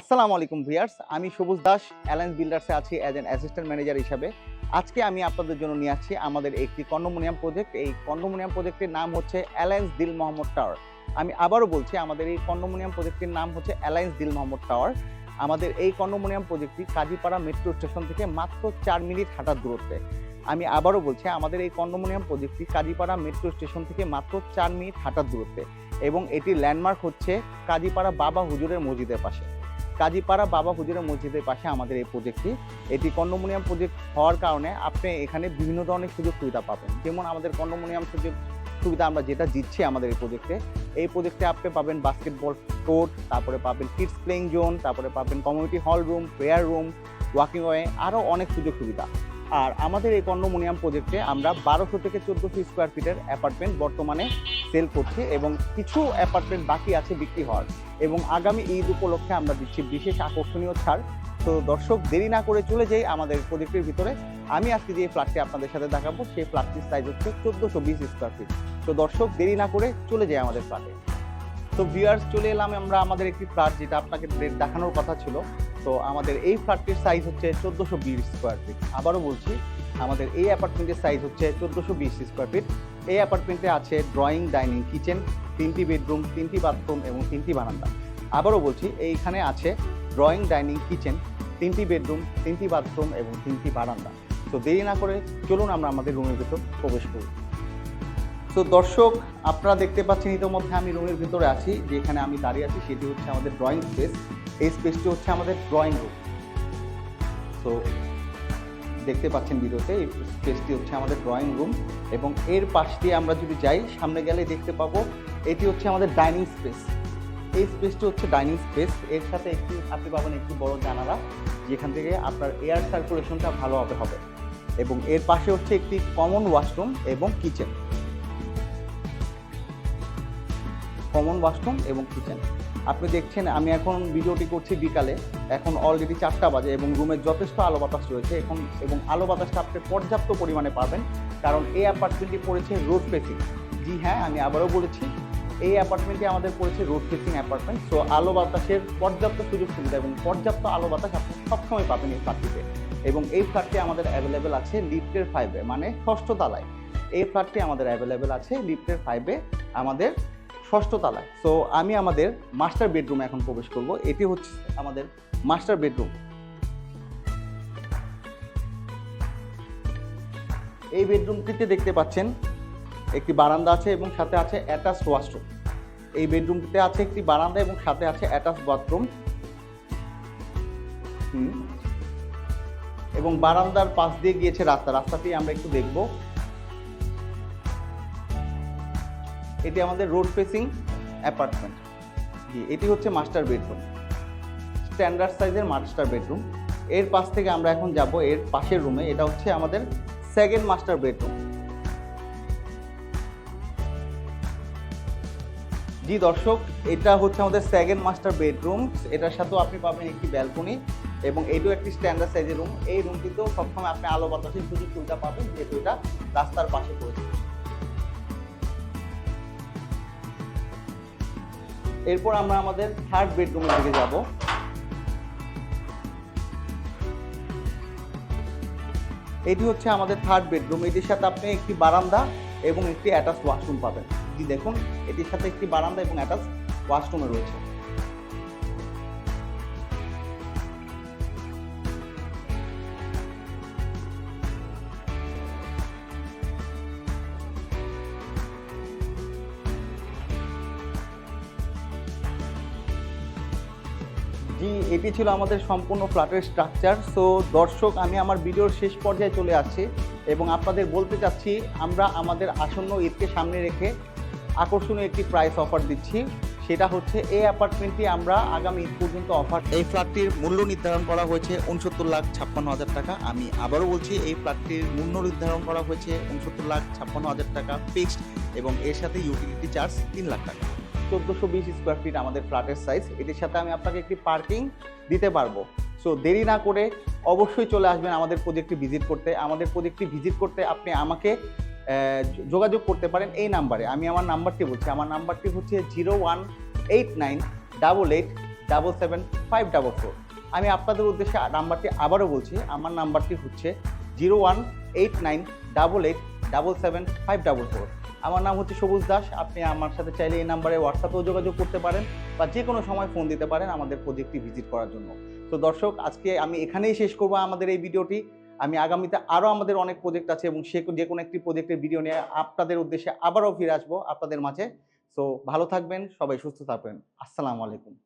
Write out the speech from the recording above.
আসসালামু আলাইকুম ভিয়ার্স আমি সবুজ দাস, অ্যালায়েন্স বিল্ডার্সে আছি অ্যাজ অ্যান অ্যাসিস্ট্যান্ট ম্যানেজার হিসাবে। আজকে আমি আপনাদের জন্য নিয়ে আসছি আমাদের একটি কন্ডোমোনিয়াম প্রজেক্ট এই কন্ডোমোনিয়াম প্রজেক্টের নাম হচ্ছে অ্যালায়েন্স দিল মোহাম্মদ টাওয়ার। আমি আবারও বলছি, আমাদের এই কন্ডোমোনিয়াম প্রজেক্টের নাম হচ্ছে অ্যালায়েন্স দিল মোহাম্মদ টাওয়ার। আমাদের এই কন্ডোমোনিয়াম প্রজেক্টটি কাজীপাড়া মেট্রো স্টেশন থেকে মাত্র চার মিনিট হাঁটার দূরত্বে। আমি আবারও বলছি, আমাদের এই কন্ডোমোনিয়াম প্রজেক্টটি কাজীপাড়া মেট্রো স্টেশন থেকে মাত্র চার মিনিট হাঁটার দূরত্বে। এবং এটির ল্যান্ডমার্ক হচ্ছে কাজীপাড়া বাবা হুজুরের মসজিদের পাশে। কাজীপাড়া বাবা হুজুরের মসজিদের পাশে আমাদের এই প্রজেক্টটি এটি কন্ডোমোনিয়াম প্রজেক্ট হওয়ার কারণে আপনি এখানে বিভিন্ন ধরনের সুযোগ সুবিধা পাবেন। যেমন আমাদের কন্ডোমোনিয়াম সুযোগ সুবিধা আমরা যেটা দিচ্ছি আমাদের এই প্রজেক্টে এই প্রজেক্টে আপনি পাবেন বাস্কেটবল কোর্ট তারপরে পাবেন কিডস প্লেইং জোন তারপরে পাবেন community hall room prayer room walking way আরও অনেক সুযোগ সুবিধা। আর আমাদের এই কন্ডোমোনিয়াম প্রজেক্টে আমরা বারোশো থেকে চোদ্দোশো স্কোয়ার ফিটের অ্যাপার্টমেন্ট বর্তমানে সেল করছি এবং কিছু অ্যাপার্টমেন্ট বাকি আছে বিক্রি হওয়ার। এবং আগামী ঈদ উপলক্ষে আমরা দিচ্ছি বিশেষ আকর্ষণীয় ছাড়। তো দর্শক, দেরি না করে চলে যাই আমাদের প্রজেক্টের ভিতরে। আমি আজকে যে ফ্ল্যাটটি আপনাদের সাথে দেখাবো, সেই ফ্ল্যাটটির সাইজ হচ্ছে চোদ্দোশো বিশ স্কোয়ার ফিট তো দর্শক, দেরি না করে চলে যাই আমাদের ফ্ল্যাটে তো ভিউয়ার্স চলে এলাম আমরা আমাদের একটি ফ্ল্যাট যেটা আপনাকে দেখানোর কথা ছিল। তো আমাদের এই ফ্ল্যাটটির সাইজ হচ্ছে চোদ্দোশো বিশ স্কোয়ার ফিট আবারও বলছি আমাদের এই অ্যাপার্টমেন্টের সাইজ হচ্ছে চোদ্দোশো বিশ স্কোয়ার ফিট এই অ্যাপার্টমেন্টে আছে ড্রয়িং ডাইনিং কিচেন তিনটি বেডরুম তিনটি বাথরুম এবং তিনটি বারান্দা। আবারও বলছি, এইখানে আছে ড্রয়িং ডাইনিং কিচেন তিনটি বেডরুম তিনটি বাথরুম এবং তিনটি বারান্দা। তো দেরি না করে চলুন আমরা আমাদের রুমের ভিতর প্রবেশ করি। তো দর্শক, আপনারা দেখতে পাচ্ছেন ইতিমধ্যে আমি রুমের ভিতরে আছি, যেখানে আমি দাঁড়িয়ে আছি, সেটি হচ্ছে আমাদের ড্রয়িং স্পেস এই স্পেসটি হচ্ছে আমাদের ড্রয়িং রুম তো দেখতে পাচ্ছেন ভিডিওতে, এই স্পেসটি হচ্ছে আমাদের ড্রয়িং রুম এবং এর পাশ দিয়ে আমরা যদি যাই, সামনে গেলে দেখতে পাবো এটি হচ্ছে আমাদের ডাইনিং স্পেস এই স্পেসটি হচ্ছে ডাইনিং স্পেস এর সাথে একটি আপনি পাবেন একটি বড় জানালা, যেখান থেকে আপনার এয়ার সার্কুলেশনটা ভালোভাবে হবে এবং এর পাশে হচ্ছে একটি কমন ওয়াশরুম এবং কিচেন কমন ওয়াশরুম এবং কিচেন আপনি দেখছেন, আমি এখন ভিডিওটি করছি বিকালে। এখন অলরেডি চারটা বাজে এবং রুমে যথেষ্ট আলো বাতাস রয়েছে। এখন এবং আলো বাতাসটা আপনি পর্যাপ্ত পরিমাণে পাবেন। কারণ এই অ্যাপার্টমেন্টটি পড়েছে রোড ফেসিং জি হ্যাঁ আমি আবারও বলেছি, এই অ্যাপার্টমেন্টটি আমাদের পড়েছে রোড ফেসিং অ্যাপার্টমেন্ট সো আলো বাতাসের পর্যাপ্ত সুযোগ সুবিধা এবং পর্যাপ্ত আলো বাতাস আপনি সবসময় পাবেন এই ফ্ল্যাটটিতে এবং এই ফ্ল্যাটটি আমাদের অ্যাভেলেবেল আছে লিফটের ফাইভে মানে ষষ্ঠ তলায়। এই ফ্ল্যাটটি আমাদের অ্যাভেলেবেল আছে লিফটের ফাইভে আমাদের ষষ্ঠ তলায়। সো আমি আমাদের মাস্টার বেডরুমে এখন প্রবেশ করব। এটি হচ্ছে আমাদের মাস্টার বেডরুম এই বেডরুমটিতে দেখতে পাচ্ছেন একটি বারান্দা আছে এবং সাথে আছে অ্যাটাচ ওয়াশরুম এই বেডরুমটিতে আছে একটি বারান্দা এবং সাথে আছে অ্যাটাচ বাথরুম এবং বারান্দার পাশ দিয়ে গিয়েছে রাস্তা। রাস্তাটি আমরা একটু দেখব। এটি আমাদের রোড ফেসিং অ্যাপার্টমেন্ট। জি, এটি হচ্ছে মাস্টার বেডরুম। স্ট্যান্ডার্ড সাইজের মাস্টার বেডরুম। এর পাশ থেকে আমরা এখন যাব, এর পাশের রুমে। এটা হচ্ছে আমাদের সেকেন্ড মাস্টার বেডরুম। জি, দর্শক, এটা হচ্ছে আমাদের সেকেন্ড মাস্টার বেডরুম। এটার সাথেও আপনি পাবেন একটি ব্যালকনি এবং এটিও একটি স্ট্যান্ডার্ড সাইজের রুম। এই রুমটিতেও সবসময় আপনি আলো বাতাসের সুযোগ সুবিধা পাবেন, যেহেতু এটা রাস্তার পাশে পড়েছে এরপর আমরা আমাদের থার্ড বেডরুমের দিকে যাব। এটি হচ্ছে আমাদের থার্ড বেডরুম এটির সাথে আপনি একটি বারান্দা এবং একটি অ্যাটাচ ওয়াশরুম পাবেন। দেখুন, এটির সাথে একটি বারান্দা এবং অ্যাটাচ ওয়াশরুমে রয়েছে। জি এটি ছিল আমাদের সম্পূর্ণ ফ্ল্যাটের স্ট্রাকচার। সো দর্শক, আমি আমার ভিডিওর শেষ পর্যায়ে চলে আসছি এবং আপনাদের বলতে চাচ্ছি, আমরা আমাদের আসন্ন ঈদকে সামনে রেখে আকর্ষণীয় একটি প্রাইস অফার দিচ্ছি। সেটা হচ্ছে, এই অ্যাপার্টমেন্টটি আমরা আগামী ঈদ পর্যন্ত অফার এই ফ্ল্যাটটির মূল্য নির্ধারণ করা হয়েছে উনসত্তর লাখ ছাপ্পান্ন হাজার টাকা। আমি আবারও বলছি, এই ফ্ল্যাটটির মূল্য নির্ধারণ করা হয়েছে উনসত্তর লাখ ছাপ্পান্ন হাজার টাকা ফিক্সড এবং এর সাথে ইউটিলিটি চার্জ তিন লাখ টাকা। চোদ্দোশো বিশ স্কোয়ার ফিট আমাদের ফ্ল্যাটের সাইজ এটির সাথে আমি আপনাকে একটি পার্কিং দিতে পারব। সো দেরি না করে অবশ্যই চলে আসবেন আমাদের প্রজেক্টটি ভিজিট করতে। আমাদের প্রজেক্টটি ভিজিট করতে আপনি আমাকে যোগাযোগ করতে পারেন এই নাম্বারে আমি আমার নাম্বারটি বলছি। আমার নাম্বারটি হচ্ছে zero one eight nine double eight double seven five double four আমি আপনাদের উদ্দেশ্যে নাম্বারটি আবারও বলছি। আমার নাম্বারটি হচ্ছে zero one eight nine double eight double seven five double four আমার নাম হচ্ছে সবুজ দাস। আপনি আমার সাথে চাইলে এই নাম্বারে হোয়াটসঅ্যাপেও যোগাযোগ করতে পারেন বা যে কোনো সময় ফোন দিতে পারেন আমাদের প্রজেক্টটি ভিজিট করার জন্য। তো দর্শক, আজকে আমি এখানেই শেষ করব আমাদের এই ভিডিওটি। আমি আগামীতে আরও আমাদের অনেক প্রজেক্ট আছে এবং সে যে কোনো একটি প্রজেক্টের ভিডিও নিয়ে আপনাদের উদ্দেশ্যে আবারও ফিরে আসব আপনাদের মাঝে। তো ভালো থাকবেন, সবাই সুস্থ থাকবেন। আসসালামু আলাইকুম।